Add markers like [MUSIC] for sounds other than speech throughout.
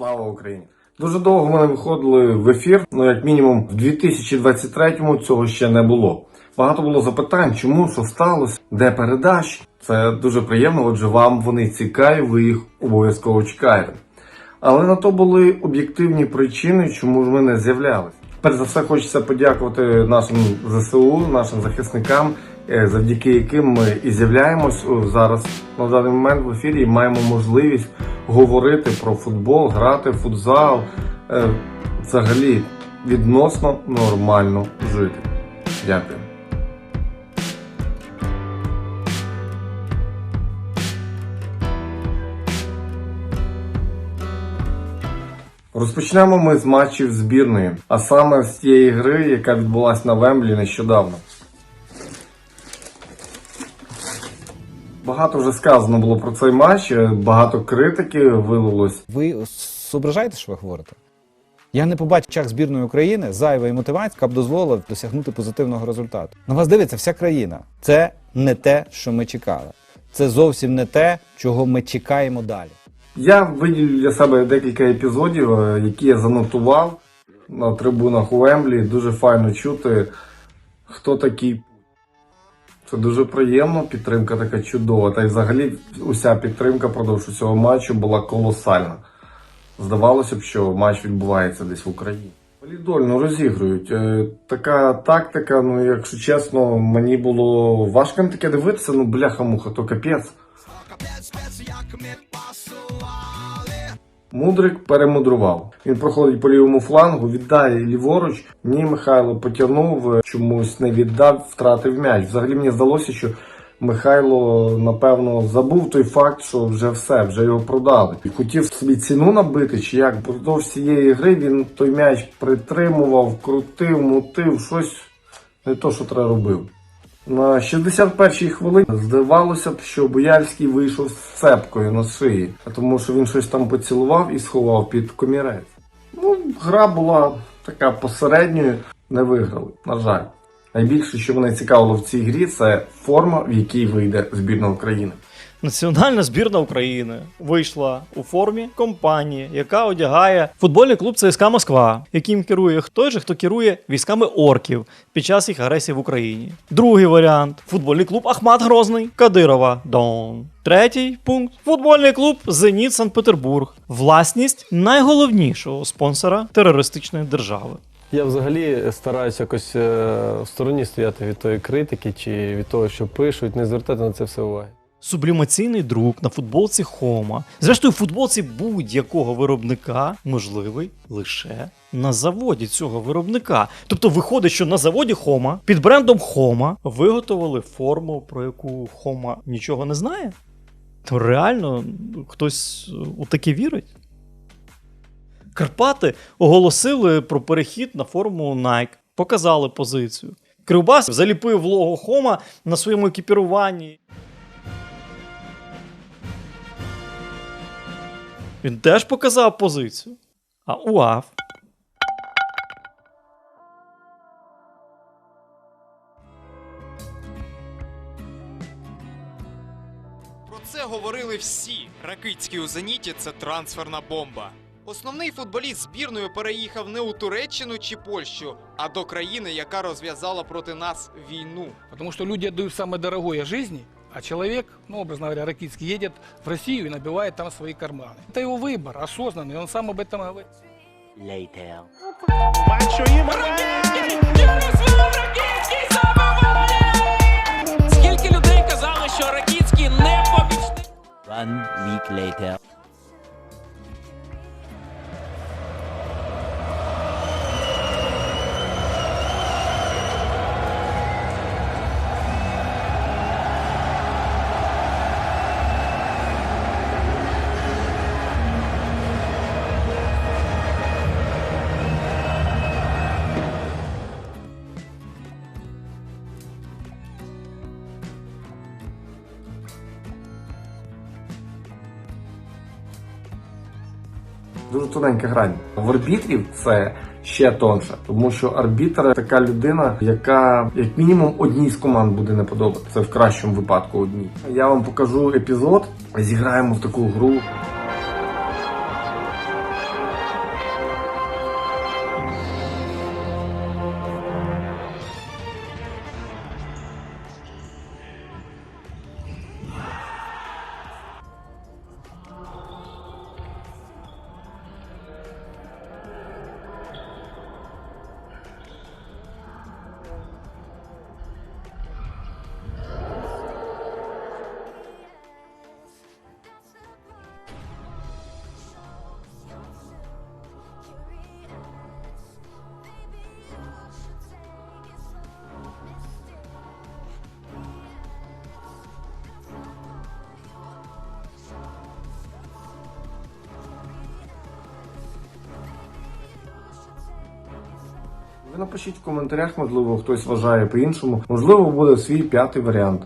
Слава Україні! Дуже довго ми не виходили в ефір. Ну, як мінімум, в 2023-му цього ще не було. Багато було запитань, чому що сталося, де передачі. Це дуже приємно, отже, вам вони цікаві, ви їх обов'язково чекаєте. Але на то були об'єктивні причини, чому ж ми не з'являлись. Перш за все, хочеться подякувати нашим ЗСУ, нашим захисникам, завдяки яким ми і з'являємось зараз на даний момент в ефірі і маємо можливість говорити про футбол, грати в футзал, е, взагалі відносно нормально жити. Дякую. Розпочнемо ми з матчів збірної, а саме з тієї гри, яка відбулася на Вемблі нещодавно. Багато вже сказано було про цей матч, е, багато критики вилилось. Ви зображаєте, що ви говорите? Я не побачив в очах збірної України зайвої мотивації, яка б дозволила досягнути позитивного результату. На вас дивиться вся країна. Це не те, що ми чекали. Це зовсім не те, чого ми чекаємо далі. Я виділю для себе декілька епізодів, е, які я занотував на трибунах у Вемблі. Дуже файно чути, хто такий. Це дуже приємно, підтримка така чудова. Та й взагалі уся підтримка продовж усього матчу була колосальна. Здавалося б, що матч відбувається десь в Україні. Валідольно розігрують. Е, Така тактика, ну якщо чесно, мені було важко на таке дивитися, ну бляха-муха, то капець. Мудрик перемудрував. Він проходить по лівому флангу, віддає ліворуч. Ні, Михайло потягнув, чомусь не віддав, втратив м'яч. Взагалі мені здалося, що Михайло, напевно, забув той факт, що вже все, вже його продали. І хотів собі ціну набити, чи як впродовж цієї гри він той м'яч притримував, крутив, мутив, щось не то, що треба робив. На 61-й хвилині здавалося б, що Бояльський вийшов з цепкою на шиї, тому що він щось там поцілував і сховав під комірець. Ну, гра була така посередньою, не виграли, на жаль. Найбільше, що мене цікавило в цій грі, це форма, в якій вийде збірна України. Національна збірна України вийшла у формі компанії, яка одягає футбольний клуб ЦСКА Москва, яким керує той же, хто керує військами орків під час їх агресії в Україні. Другий варіант футбольний клуб Ахмат Грозний Кадирова Дон. Третій пункт футбольний клуб Зеніт Санкт-Петербург. Власність найголовнішого спонсора терористичної держави. Я взагалі стараюся якось е, в стороні стояти від тої критики чи від того, що пишуть, не звертати на це все уваги. Сублімаційний друк на футболці Хома. Зрештою, в футболці будь-якого виробника можливий лише на заводі цього виробника. Тобто виходить, що на заводі Хома під брендом Хома виготовили форму, про яку Хома нічого не знає. То реально хтось у таке вірить. Карпати оголосили про перехід на форму Nike, показали позицію. Кривбас заліпив лого Хома на своєму екіпіруванні. Він теж показав позицію. А УАФ. Про це говорили всі. Ракицький у зеніті це трансферна бомба. Основний футболіст збірної переїхав не у Туреччину чи Польщу, а до країни, яка розв'язала проти нас війну. Потому что люди отдают самое дорогое жизни, а человек, ну, образно говоря, Ракитский, едет в Россию и набивает там свои карманы. Это его выбор, осознанный, он сам об этом говорит. later. Скільки людей казали, що Ракіцький не побічний? One week later. Дуже тоненька грань. В арбітрів це ще тонше, тому що арбітр така людина, яка як мінімум одній з команд буде не подобатися. Це в кращому випадку одній. Я вам покажу епізод. Зіграємо в таку гру. Ви напишіть в коментарях, можливо, хтось вважає по-іншому, можливо, буде свій п'ятий варіант.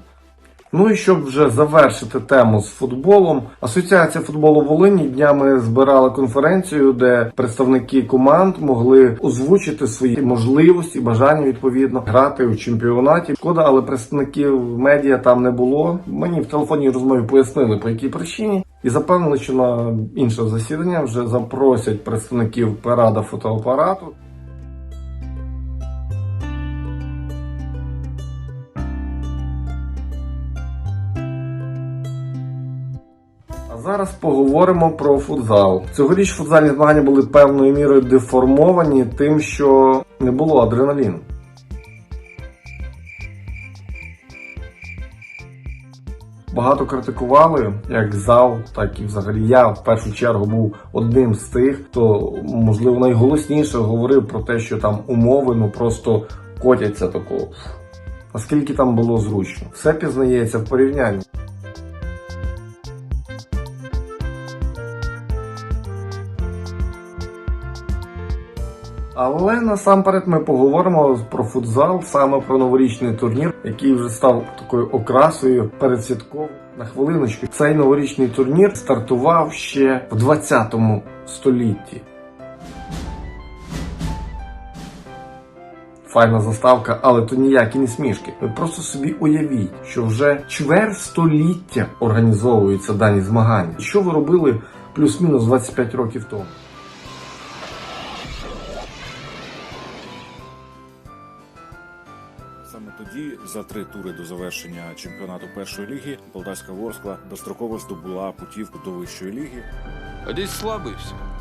Ну і щоб вже завершити тему з футболом, Асоціація футболу Волині днями збирала конференцію, де представники команд могли озвучити свої можливості, бажання відповідно грати у чемпіонаті. Шкода, але представників медіа там не було. Мені в телефонній розмові пояснили по якій причині, і запевнили, що на інше засідання вже запросять представників парада фотоапарату. Зараз поговоримо про футзал. Цьогоріч футзальні змагання були певною мірою деформовані тим, що не було адреналіну. Багато критикували як зал, так і взагалі я в першу чергу був одним з тих, хто можливо найголосніше говорив про те, що там умови ну просто котяться такого. Наскільки там було зручно, все пізнається в порівнянні. Але насамперед ми поговоримо про футзал, саме про новорічний турнір, який вже став такою окрасою передсвятково. На хвилиночку цей новорічний турнір стартував ще в 20 столітті. Файна заставка, але то ніякі не смішки. Ви просто собі уявіть, що вже чверть століття організовуються дані змагання. Що ви робили плюс-мінус 25 років тому? Саме тоді, за три тури до завершення чемпіонату першої ліги, Полтавська Ворскла достроково здобула путівку до вищої ліги. А десь слабые все.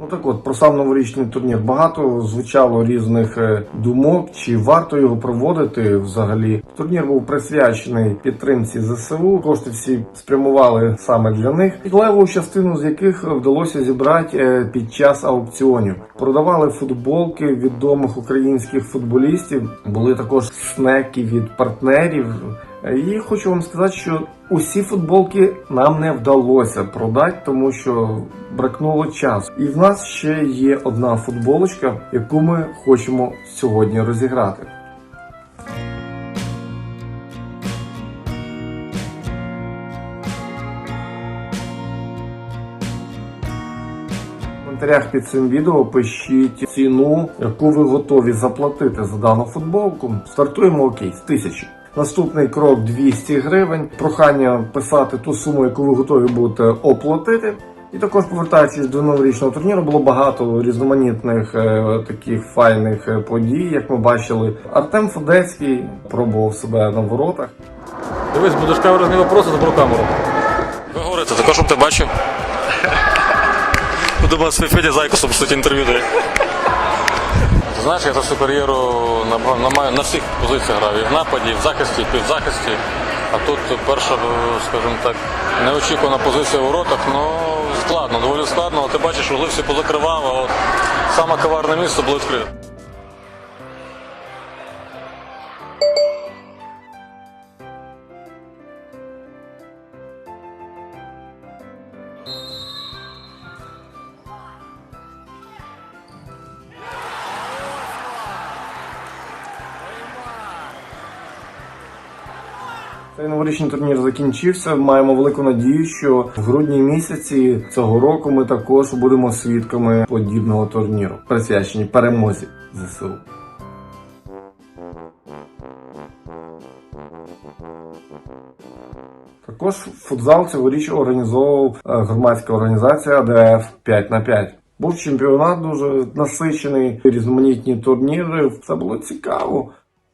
Ну так от, про сам новорічний турнір багато звучало різних е, думок, чи варто його проводити взагалі. Турнір був присвячений підтримці ЗСУ. Кошти всі спрямували саме для них. І частину з яких вдалося зібрати е, під час аукціонів. Продавали футболки відомих українських футболістів. Були також снеки від партнерів. І хочу вам сказати, що усі футболки нам не вдалося продати, тому що бракнуло часу. І в нас ще є одна футболочка, яку ми хочемо сьогодні розіграти. Коментарях під цим відео пишіть ціну, яку ви готові заплатити за дану футболку. Стартуємо окей з тисячі. Наступний крок 200 гривень. Прохання писати ту суму, яку ви готові будете оплатити. І також повертаючись до новорічного турніру, було багато різноманітних е, таких файних е, подій, як ми бачили. Артем Федецький пробував себе на воротах. Дивись, будеш каверзні вопроси, заберу камеру. Ви говорите, також щоб ти бачив. [LAUGHS] Думаю, з Федя Зайкосом суті інтерв'ю дає. Знаєш, я за всю кар'єру на, на, на всіх позиціях грав. І в нападі, і в захисті, і в півзахисті. А тут перша, скажімо так, неочікувана позиція у воротах, ну складно, доволі складно. Ти бачиш, угли всі позакривав, а от саме коварне місце було відкрите. Цей новорічний турнір закінчився. Маємо велику надію, що в грудні місяці цього року ми також будемо свідками подібного турніру, присвячені перемозі ЗСУ. Також футзал цьогоріч організовував е, громадська організація АДФ 5 на 5 Був чемпіонат дуже насичений, різноманітні турніри. Це було цікаво.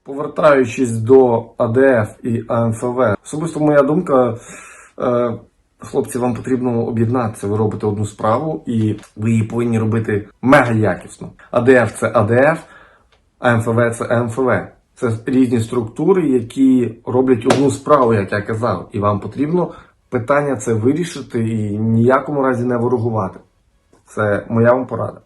Повертаючись до АДФ і АМФВ, особисто моя думка, е, хлопці, вам потрібно об'єднатися. Ви робите одну справу, і ви її повинні робити мега якісно. АДФ це АДФ, АМФВ це АМФВ. Це різні структури, які роблять одну справу, як я казав, і вам потрібно питання це вирішити і ніякому разі не ворогувати. Це моя вам порада.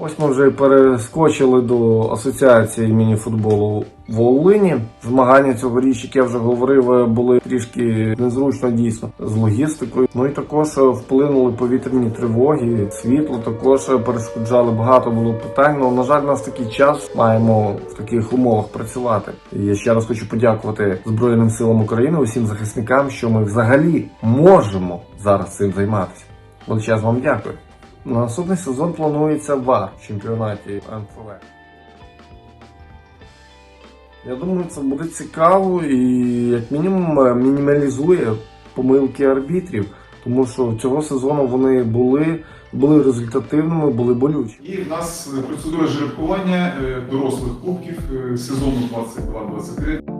Ось ми вже перескочили до асоціації міні-футболу в Волині. Змагання цьогоріч, як я вже говорив, були трішки незручно дійсно з логістикою. Ну і також вплинули повітряні тривоги, світло також перешкоджали. Багато було питань. Ну, на жаль, у нас такий час маємо в таких умовах працювати. І я ще раз хочу подякувати Збройним силам України, усім захисникам, що ми взагалі можемо зараз цим займатися. Величезно вам дякую. На наступний сезон планується ВАР в чемпіонаті НФВ. Я думаю, це буде цікаво і як мінімум мінімалізує помилки арбітрів, тому що цього сезону вони були, були результативними, були болючі. І в нас процедура жеребкування е, дорослих кубків е, сезону 22-23.